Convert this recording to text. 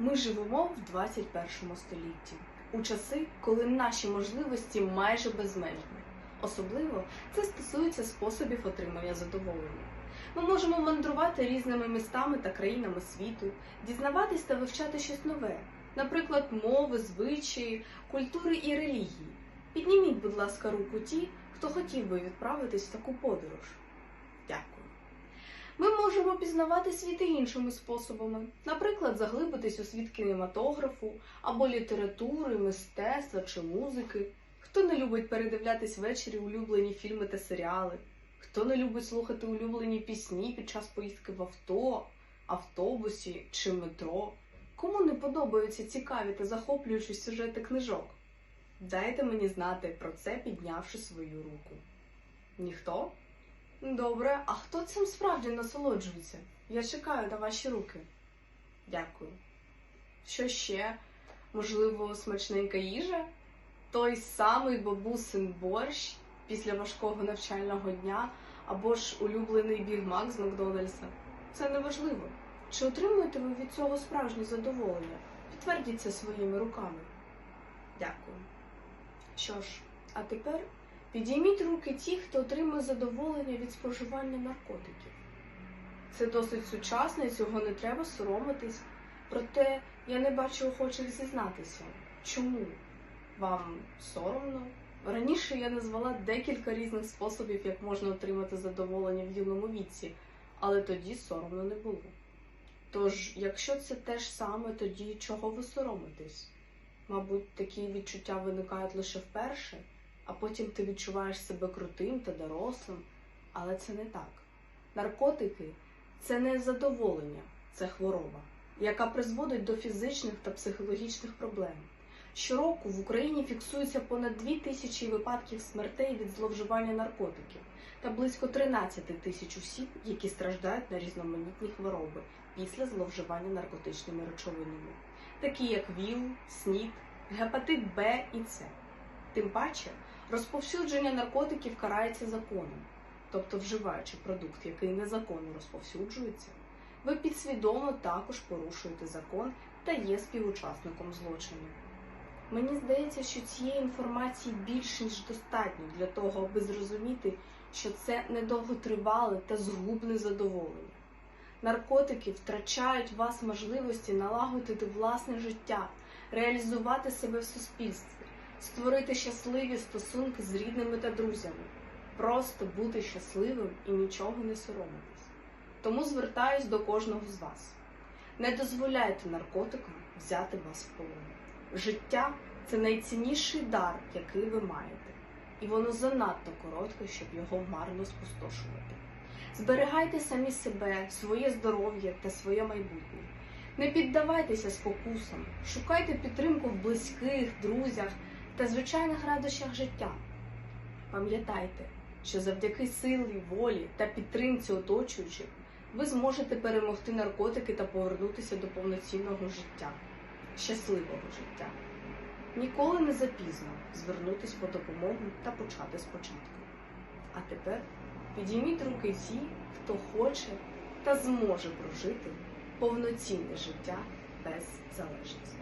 Ми живемо в 21 столітті, у часи, коли наші можливості майже безмежні. Особливо це стосується способів отримання задоволення. Ми можемо мандрувати різними містами та країнами світу, дізнаватись та вивчати щось нове, наприклад, мови, звичаї, культури і релігії. Підніміть, будь ласка, руку ті, хто хотів би відправитись в таку подорож. Можемо пізнавати світ і іншими способами, наприклад, заглибитись у світ кінематографу або літератури, мистецтва чи музики. Хто не любить передивлятись ввечері улюблені фільми та серіали, хто не любить слухати улюблені пісні під час поїздки в авто, автобусі чи метро. Кому не подобаються цікаві та захоплюючі сюжети книжок? Дайте мені знати про це, піднявши свою руку. Ніхто? Добре, а хто цим справді насолоджується? Я чекаю на ваші руки. Дякую. Що ще? Можливо, смачненька їжа? Той самий бабусин борщ після важкого навчального дня або ж улюблений бігмак з Макдональдса. Це не важливо. Чи отримуєте ви від цього справжнє задоволення? Підтвердіть це своїми руками. Дякую. Що ж, а тепер підійміть руки ті, хто отримує задоволення від споживання наркотиків. Це досить сучасно і цього не треба соромитись. Проте я не бачу охочих зізнатися. Чому? Вам соромно? Раніше я назвала декілька різних способів, як можна отримати задоволення в юному віці, але тоді соромно не було. Тож, якщо це те ж саме, тоді чого ви соромитесь? Мабуть, такі відчуття виникають лише вперше, а потім ти відчуваєш себе крутим та дорослим, але це не так. Наркотики це не задоволення, це хвороба, яка призводить до фізичних та психологічних проблем. Щороку в Україні фіксується понад 2 тисячі випадків смертей від зловживання наркотиків та близько 13 тисяч осіб, які страждають на різноманітні хвороби після зловживання наркотичними речовинами, такі як ВІЛ, СНІД, гепатит Б і С. Тим паче, розповсюдження наркотиків карається законом, тобто вживаючи продукт, який незаконно розповсюджується, ви підсвідомо також порушуєте закон та є співучасником злочину. Мені здається, що цієї інформації більш ніж достатньо для того, аби зрозуміти, що це недовготривале та згубне задоволення. Наркотики втрачають вас можливості налагодити власне життя, реалізувати себе в суспільстві, створити щасливі стосунки з рідними та друзями, просто бути щасливим і нічого не соромитись. Тому звертаюсь до кожного з вас. Не дозволяйте наркотикам взяти вас в полон. Життя це найцінніший дар, який ви маєте, і воно занадто коротке, щоб його марно спустошувати. Зберігайте самі себе, своє здоров'я та своє майбутнє. Не піддавайтеся спокусам, шукайте підтримку в близьких, друзях та звичайних радощах життя. Пам'ятайте, що завдяки силі, волі та підтримці оточуючих ви зможете перемогти наркотики та повернутися до повноцінного життя, щасливого життя. Ніколи не запізно звернутися по допомогу та почати спочатку. А тепер підійміть руки ті, хто хоче та зможе прожити повноцінне життя без залежності.